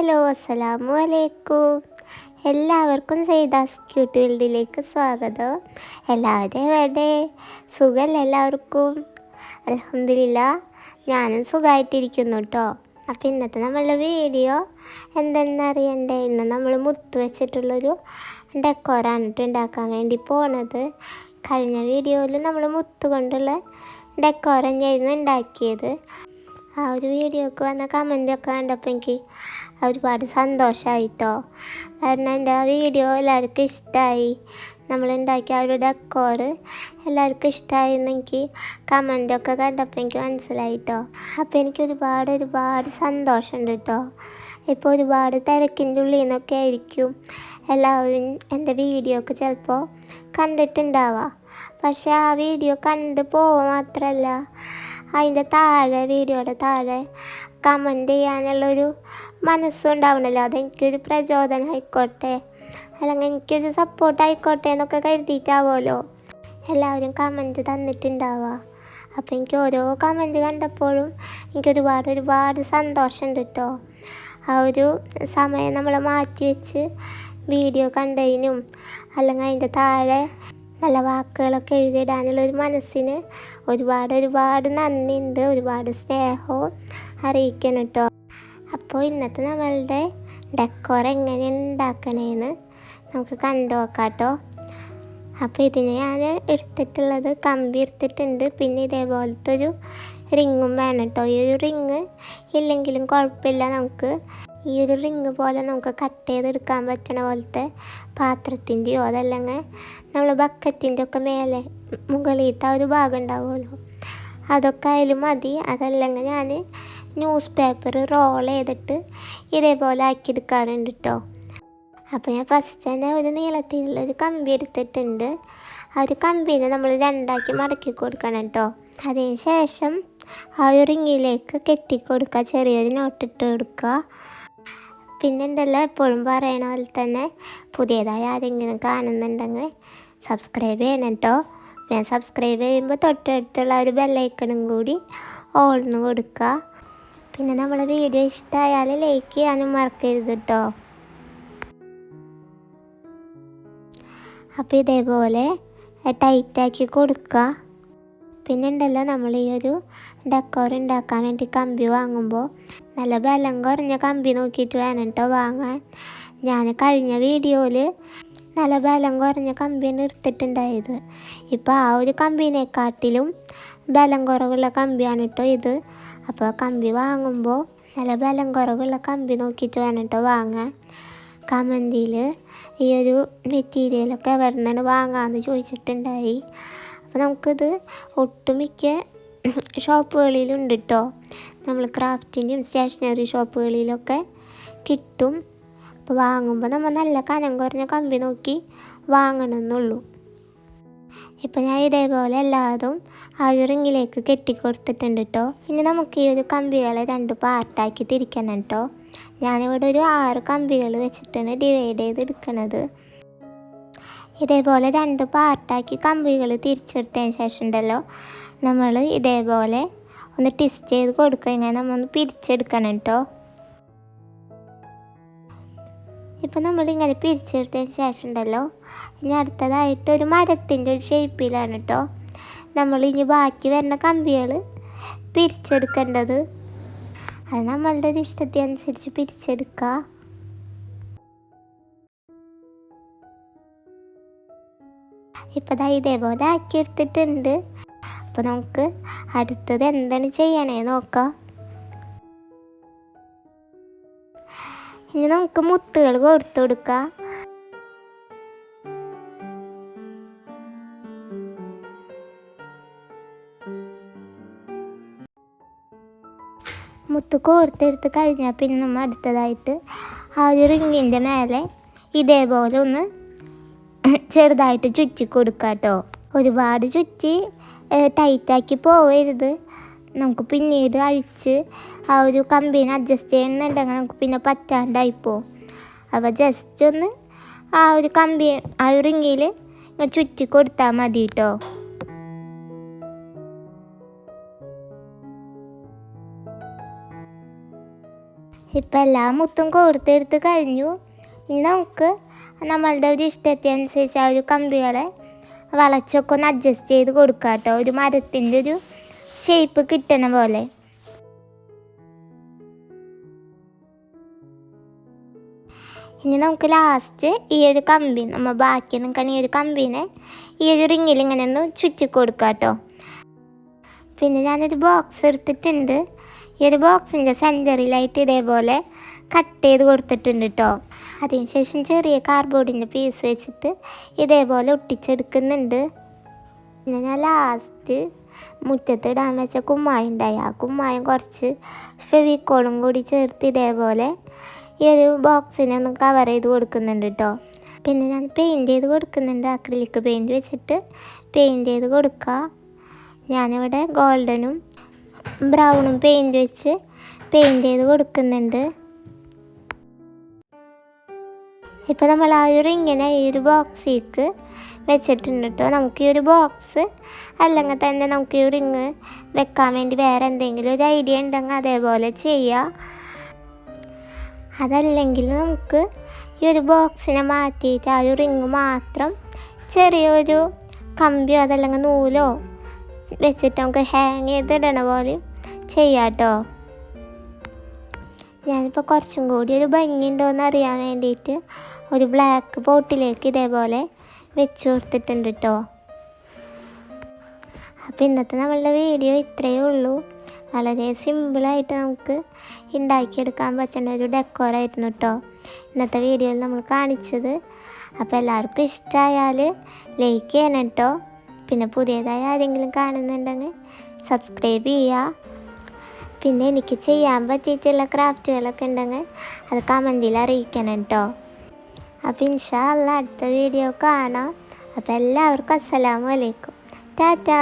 Hello അസ്സലാമു അലൈക്കും. എല്ലാവർക്കും സൈദാസ് ക്യൂട്ട് വേൾഡിലേക്ക് സ്വാഗതം. എല്ലാവരും എവിടെ? സുഖമല്ല എല്ലാവർക്കും? അലഹമില്ല ഞാനും സുഖമായിട്ടിരിക്കുന്നു കേട്ടോ അപ്പോൾ ഇന്നത്തെ നമ്മളുടെ വീഡിയോ എന്തെന്നറിയണ്ടേ ഇന്ന് നമ്മൾ മുത്ത് വെച്ചിട്ടുള്ളൊരു ഡെക്കോറാണ് കേട്ടോ ഉണ്ടാക്കാൻ വേണ്ടി പോണത്. കഴിഞ്ഞ വീഡിയോയിൽ നമ്മൾ മുത്ത് കൊണ്ടുള്ള ഡെക്കോർ തന്നെയായിരുന്നു ഉണ്ടാക്കിയത് ആ ഒരു വീഡിയോക്ക് വന്ന കമന്റൊക്കെ കണ്ടപ്പോൾ എനിക്ക് ഒരുപാട് സന്തോഷമായിട്ടോ കാരണം എന്റെ ആ വീഡിയോ എല്ലാവർക്കും ഇഷ്ടമായി നമ്മളുണ്ടാക്കിയ ആ ഒരു ഡെക്കോറ് എല്ലാവർക്കും ഇഷ്ടമായി എന്ന് എനിക്ക് കമന്റൊക്കെ കണ്ടപ്പോൾ എനിക്ക് മനസ്സിലായിട്ടോ. അപ്പോൾ എനിക്ക് ഒരുപാട് ഒരുപാട് സന്തോഷമുണ്ട് കേട്ടോ. ഇപ്പോൾ ഒരുപാട് തിരക്കിന്റെ ഉള്ളിൽ നിന്നൊക്കെ ആയിരിക്കും എല്ലാവരും എന്റെ വീഡിയോ ഒക്കെ ചിലപ്പോൾ കണ്ടിട്ടുണ്ടാവുക. പക്ഷേ ആ വീഡിയോ കണ്ട് പോവുക മാത്രമല്ല അതിന്റെ താഴെ വീഡിയോയുടെ താഴെ കമന്റ് ചെയ്യാനുള്ളൊരു മനസ്സുണ്ടാവണല്ലോ. അതെനിക്കൊരു പ്രചോദനം ആയിക്കോട്ടെ. അല്ലെങ്കിൽ എനിക്കൊരു സപ്പോർട്ട് ആയിക്കോട്ടെ എന്നൊക്കെ കരുതിയിട്ടാവുമല്ലോ എല്ലാവരും കമന്റ് തന്നിട്ടുണ്ടാവുക. അപ്പോൾ എനിക്ക് ഓരോ കമന്റ് കണ്ടപ്പോഴും എനിക്ക് ഒരുപാട് ഒരുപാട് സന്തോഷമുണ്ട് കേട്ടോ ആ ഒരു സമയം നമ്മൾ മാറ്റി വെച്ച് വീഡിയോ കണ്ടതിനും അല്ലെങ്കിൽ അതിന്റെ താഴെ നല്ല വാക്കുകളൊക്കെ എഴുതിയിടാനുള്ള ഒരു മനസ്സിന് ഒരുപാട് ഒരുപാട് നന്ദിയുണ്ട്. ഒരുപാട് സ്നേഹവും അറിയിക്കണം കേട്ടോ അപ്പോൾ ഇന്നത്തെ നമ്മളുടെ ഡെക്കോർ എങ്ങനെ ഉണ്ടാക്കണേന്ന് നമുക്ക് കണ്ടു നോക്കാട്ടോ. കേട്ടോ അപ്പോൾ ഇതിന് ഞാൻ എടുത്തിട്ടുള്ളത് കമ്പി എടുത്തിട്ടുണ്ട്. പിന്നെ ഇതേപോലത്തെ ഒരു റിങ്ങും വേണം കേട്ടോ ഈ ഒരു റിങ് ഇല്ലെങ്കിലും കുഴപ്പമില്ല. നമുക്ക് ഈ ഒരു റിങ് പോലെ നമുക്ക് കട്ട് ചെയ്തെടുക്കാൻ പറ്റണ പോലത്തെ പാത്രത്തിന്റെയോ അതല്ലെങ്കിൽ നമ്മൾ ബക്കറ്റിന്റെ ഒക്കെ മേലെ മുകളിലത്തെ ഒരു ഭാഗം ഉണ്ടാവുമല്ലോ. അതൊക്കെ ആയാലും മതി. അതല്ലെങ്കിൽ ഞാൻ ന്യൂസ് പേപ്പർ റോൾ ചെയ്തിട്ട് ഇതേപോലെ ആക്കിയെടുക്കാറുണ്ട് കേട്ടോ അപ്പോൾ ഞാൻ ഫസ്റ്റ് തന്നെ ഒരു നീളത്തിലുള്ള ഒരു കമ്പി എടുത്തിട്ടുണ്ട്. ആ ഒരു കമ്പീനെ നമ്മൾ രണ്ടാക്കി മടക്കി കൊടുക്കണം കേട്ടോ അതിന് ശേഷം ആ ഒരു റിങ്ങിലേക്ക് കെട്ടിക്കൊടുക്കുക ചെറിയൊരു നോട്ടിട്ട് കൊടുക്കുക. പിന്നെ ഉണ്ടല്ലോ എപ്പോഴും പറയണ പോലെ തന്നെ പുതിയതായി ആരെങ്കിലും കാണുന്നുണ്ടെങ്കിൽ സബ്സ്ക്രൈബ് ചെയ്യണം കേട്ടോ ഞാൻ സബ്സ്ക്രൈബ് ചെയ്യുമ്പോൾ തൊട്ടടുത്തുള്ള ഒരു ബെല്ലൈക്കണും കൂടി ഓൾന്ന് കൊടുക്കുക. പിന്നെ നമ്മളെ വീഡിയോ ഇഷ്ടമായാൽ ലൈക്ക് ചെയ്യാനും മറക്കരുത് കേട്ടോ അപ്പോൾ ഇതേപോലെ ടൈറ്റാക്കി കൊടുക്കുക പിന്നെ ഉണ്ടല്ലോ നമ്മൾ ഈ ഒരു ഡെക്കോർ ഉണ്ടാക്കാൻ വേണ്ടി കമ്പി വാങ്ങുമ്പോൾ നല്ല ബലം കുറഞ്ഞ കമ്പി നോക്കിയിട്ട് വേണം കേട്ടോ വാങ്ങാൻ. ഞാൻ കഴിഞ്ഞ വീഡിയോയിൽ നല്ല ബലം കുറഞ്ഞ കമ്പിയാണ് എടുത്തിട്ടുണ്ടായത്. ഇപ്പോൾ ആ ഒരു കമ്പീനെക്കാട്ടിലും ബലം കുറവുള്ള കമ്പിയാണ് കേട്ടോ ഇത്. അപ്പോൾ കമ്പി വാങ്ങുമ്പോൾ നല്ല ബലം കുറവുള്ള കമ്പി നോക്കിയിട്ട് വേണം കേട്ടോ വാങ്ങാൻ. കമന്റിൽ ഈ ഒരു മെറ്റീരിയലൊക്കെ എവിടെ വാങ്ങാമെന്ന് ചോദിച്ചിട്ടുണ്ടായി. അപ്പോൾ നമുക്കിത് ഒട്ടുമിക്ക ഷോപ്പുകളിലുണ്ട് കേട്ടോ നമ്മൾ ക്രാഫ്റ്റിന്റെയും സ്റ്റേഷനറി ഷോപ്പുകളിലൊക്കെ കിട്ടും. അപ്പോൾ വാങ്ങുമ്പോൾ നമ്മൾ നല്ല കനം കുറഞ്ഞ കമ്പി നോക്കി വാങ്ങണമെന്നുള്ളൂ ഇപ്പം ഞാൻ ഇതേപോലെ എല്ലാതും ആ ഒരു റിങ്ങിലേക്ക് കെട്ടിക്കൊടുത്തിട്ടുണ്ട് കേട്ടോ ഇനി നമുക്ക് ഈ ഒരു കമ്പികളെ രണ്ട് പാർട്ടാക്കി തിരിക്കണം കേട്ടോ ഞാനിവിടെ ഒരു ആറ് കമ്പികൾ വെച്ചിട്ടാണ് ഡിവൈഡ് ചെയ്ത് എടുക്കുന്നത് ഇതേപോലെ രണ്ട് പാർട്ടാക്കി കമ്പികൾ തിരിച്ചെടുത്തതിന് ശേഷം ഉണ്ടല്ലോ നമ്മൾ ഇതേപോലെ ഒന്ന് ട്വിസ്റ്റ് ചെയ്ത് കൊടുക്കുക ഒന്ന് പിരിച്ചെടുക്കണം കേട്ടോ ഇപ്പം നമ്മളിങ്ങനെ പിരിച്ചെടുത്തതിന് ശേഷം ഉണ്ടല്ലോ ഇനി അടുത്തതായിട്ട് ഒരു മരത്തിന്റെ ഒരു ഷേപ്പിലാണ് കേട്ടോ നമ്മൾ ഇനി ബാക്കി വരുന്ന കമ്പികൾ പിരിച്ചെടുക്കേണ്ടത്. അത് നമ്മളുടെ ഒരു ഇഷ്ടത്തിനനുസരിച്ച് പിരിച്ചെടുക്കുക ഇപ്പം ദാ ഇതേപോലെ ആക്കി എടുത്തിട്ടുണ്ട് അപ്പോൾ നമുക്ക് അടുത്തത് എന്താണ് ചെയ്യണേ നോക്കാം. ഇനി നമുക്ക് മുത്തുകൾ കൊടുത്തു കൊടുക്കാം. മുത്ത് കോർത്തെടുത്ത് കഴിഞ്ഞാൽ പിന്നെ നമ്മൾ അടുത്തതായിട്ട് ആ ഒരു റിങ്ങിന്റെ മേലെ ഇതേപോലെ ഒന്ന് ചെറുതായിട്ട് ചുറ്റി കൊടുക്കുക കേട്ടോ ഒരുപാട് ചുറ്റി ടൈറ്റാക്കി പോവരുത്. നമുക്ക് പിന്നീട് അഴിച്ച് ആ ഒരു കമ്പീനെ അഡ്ജസ്റ്റ് ചെയ്യുന്നുണ്ടെങ്കിൽ നമുക്ക് പിന്നെ പറ്റാണ്ടായി പോവും. അപ്പോൾ ജസ്റ്റ് ഒന്ന് ആ ഒരു കമ്പി ആ ഒരു റിങ്ങിൽ ചുറ്റി കൊടുത്താൽ മതി കേട്ടോ ഇപ്പം എല്ലാ മുത്തും കോർത്തെടുത്ത് കഴിഞ്ഞു. ഇനി നമുക്ക് നമ്മളുടെ ഒരു ഇഷ്ടത്തിനനുസരിച്ച് ആ ഒരു കമ്പികളെ വളച്ചൊക്കെ ഒന്ന് അഡ്ജസ്റ്റ് ചെയ്ത് കൊടുക്കാം കേട്ടോ. ഒരു മരത്തിന്റെ ഒരു ഷേപ്പ് കിട്ടണ പോലെ. ഇനി നമുക്ക് ലാസ്റ്റ് ഈ ഒരു കമ്പി നമ്മൾ ബാക്കി നിൽക്കുന്ന ഈ ഒരു കമ്പീനെ ഈ ഒരു റിങ്ങിൽ ഇങ്ങനെ ഒന്ന് ചുറ്റി കൊടുക്കാം കേട്ടോ. പിന്നെ ഞാനൊരു ബോക്സ് എടുത്തിട്ടുണ്ട്. ഈ ഒരു ബോക്സിന്റെ സെന്ററിലായിട്ട് ഇതേപോലെ കട്ട് ചെയ്ത് കൊടുത്തിട്ടുണ്ട് കേട്ടോ അതിനുശേഷം ചെറിയ കാർഡ്ബോർഡിന്റെ പീസ് വെച്ചിട്ട് ഇതേപോലെ ഒട്ടിച്ചെടുക്കുന്നുണ്ട്. പിന്നെ ഞാൻ ലാസ്റ്റ് മുറ്റത്തിടാൻ വെച്ച കുമ്മായം ഉണ്ടായി ആ കുമ്മായം കുറച്ച് ഫെവിക്കോളും കൂടി ചേർത്ത് ഇതേപോലെ ഈ ഒരു ബോക്സിനെ ഒന്ന് കവർ ചെയ്ത് കൊടുക്കുന്നുണ്ട് കേട്ടോ പിന്നെ ഞാൻ പെയിന്റ് ചെയ്ത് കൊടുക്കുന്നുണ്ട്. അക്രിലിക് പെയിന്റ് വെച്ചിട്ട് പെയിന്റ് ചെയ്ത് കൊടുക്കുക ഞാനിവിടെ ഗോൾഡനും ബ്രൗണും പെയിന്റ് വെച്ച് പെയിന്റ് ചെയ്ത് കൊടുക്കുന്നുണ്ട്. ഇപ്പോൾ നമ്മൾ ആ ഒരു ഇങ്ങനെ ഈ ഒരു ബോക്സിലേക്ക് വെച്ചിട്ടുണ്ട് കേട്ടോ നമുക്ക് ഈ ഒരു ബോക്സ് അല്ലെങ്കിൽ തന്നെ നമുക്ക് ഈ റിങ് വെക്കാൻ വേണ്ടി വേറെ എന്തെങ്കിലും ഒരു ഐഡിയ ഉണ്ടെങ്കിൽ അതേപോലെ ചെയ്യാം. അതല്ലെങ്കിൽ നമുക്ക് ഈ ഒരു ബോക്സിനെ മാറ്റിയിട്ട് ആ ഒരു റിങ് മാത്രം ചെറിയൊരു കമ്പിയോ അതല്ലെങ്കിൽ നൂലോ വെച്ചിട്ട് നമുക്ക് ഹാങ് ചെയ്തിടണ പോലെ ചെയ്യാം കേട്ടോ ഞാനിപ്പോൾ കുറച്ചും കൂടി ഒരു ഭംഗി ഉണ്ടോയെന്ന് അറിയാൻ വേണ്ടിയിട്ട് ഒരു ബ്ലാക്ക് ബോട്ടിലേക്ക് ഇതേപോലെ വെച്ച് കൊടുത്തിട്ടുണ്ട് കേട്ടോ അപ്പോൾ ഇന്നത്തെ നമ്മളുടെ വീഡിയോ ഇത്രയേ ഉള്ളൂ. വളരെ സിമ്പിളായിട്ട് നമുക്ക് ഉണ്ടാക്കിയെടുക്കാൻ പറ്റുന്ന ഒരു ഡെക്കോറായിരുന്നു കേട്ടോ ഇന്നത്തെ വീഡിയോയിൽ നമ്മൾ കാണിച്ചത്. അപ്പോൾ എല്ലാവർക്കും ഇഷ്ടമായാൽ ലൈക്ക് ചെയ്യണം കേട്ടോ പിന്നെ പുതിയതായി ആരെങ്കിലും കാണുന്നുണ്ടെങ്കിൽ സബ്സ്ക്രൈബ് ചെയ്യുക പിന്നെ എനിക്ക് ചെയ്യാൻ പറ്റിയിട്ടുള്ള ക്രാഫ്റ്റുകളൊക്കെ ഉണ്ടെങ്കിൽ അത് കമന്റിൽ അറിയിക്കണം കേട്ടോ അപ്പോൾ ഇൻഷാ അല്ല അടുത്ത വീഡിയോ കാണാം. അപ്പോൾ എല്ലാവർക്കും അസ്സലാമു അലൈക്കും. ടാറ്റാ.